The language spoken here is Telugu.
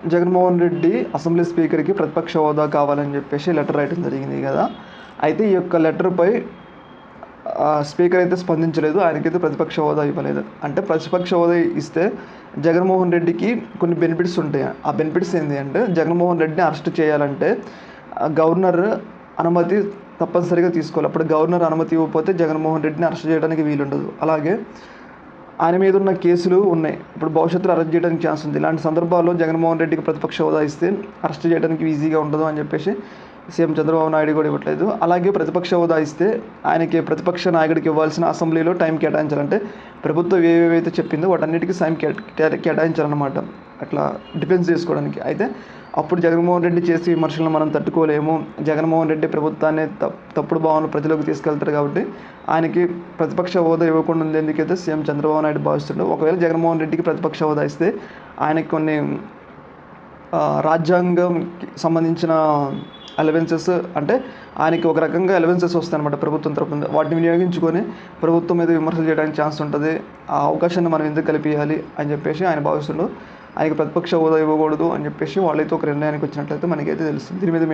జగన్మోహన్ రెడ్డి అసెంబ్లీ స్పీకర్కి ప్రతిపక్ష హోదా కావాలని చెప్పేసి లెటర్ రాయడం జరిగింది కదా. అయితే ఈ యొక్క లెటర్పై స్పీకర్ అయితే స్పందించలేదు. ఆయనకైతే ప్రతిపక్ష హోదా ఇవ్వలేదు. అంటే ప్రతిపక్ష హోదా ఇస్తే జగన్మోహన్ రెడ్డికి కొన్ని బెనిఫిట్స్ ఉంటాయి. ఆ బెనిఫిట్స్ ఏంటి అంటే జగన్మోహన్ రెడ్డిని అరెస్ట్ చేయాలంటే ఆ, గవర్నర్ అనుమతి తప్పనిసరిగా తీసుకోవాలి. అప్పుడు గవర్నర్ అనుమతి ఇవ్వకపోతే జగన్మోహన్ రెడ్డిని అరెస్ట్ చేయడానికి వీలుండదు. అలాగే ఆయన మీద ఉన్న కేసులు ఉన్నాయి. ఇప్పుడు భవిష్యత్తులో అరెస్ట్ చేయడానికి ఛాన్స్ ఉంది. ఇలాంటి సందర్భాల్లో జగన్మోహన్ రెడ్డికి ప్రతిపక్ష హోదా ఇస్తే అరెస్ట్ చేయడానికి ఈజీగా ఉండదు అని చెప్పేసి సీఎం చంద్రబాబు నాయుడు కూడా ఇవ్వట్లేదు. అలాగే ప్రతిపక్ష హోదా ఇస్తే ఆయనకి ప్రతిపక్ష నాయకుడికి ఇవ్వాల్సిన అసెంబ్లీలో టైం కేటాయించాలంటే ప్రభుత్వం ఏవేవైతే చెప్పిందో వాటన్నిటికీ టైం కేటాయించాలన్నమాట. అట్లా డిఫెన్స్ చేసుకోవడానికి. అయితే అప్పుడు జగన్మోహన్ రెడ్డి చేసే విమర్శలను మనం తట్టుకోలేము. జగన్మోహన్ రెడ్డి ప్రభుత్వాన్ని తప్- తప్పుడు భావనలు ప్రజలకు తీసుకెళ్తారు కాబట్టి ఆయనకి ప్రతిపక్ష హోదా ఇవ్వకుండా ఉండేందుకైతే సీఎం చంద్రబాబు నాయుడు భావిస్తుండే ఒకవేళ జగన్మోహన్ రెడ్డికి ప్రతిపక్ష హోదా ఇస్తే ఆయనకి కొన్ని రాజ్యాంగంకి సంబంధించిన అలవెన్సెస్ అంటే ఆయనకి ఒక రకంగా అలవెన్సెస్ వస్తాయన్నమాట ప్రభుత్వం తరపున. వాటిని వినియోగించుకొని ప్రభుత్వం మీద విమర్శలు చేయడానికి ఛాన్స్ ఉంటుంది. ఆ అవకాశాన్ని మనం ఎందుకు కల్పించాలి అని చెప్పేసి ఆయన భావిస్తున్నారు. ఆయనకి ప్రతిపక్ష హోదా ఇవ్వకూడదు అని చెప్పేసి వాళ్ళైతే ఒక నిర్ణయానికి వచ్చినట్లయితే మనకైతే తెలుస్తుంది. దీని మీద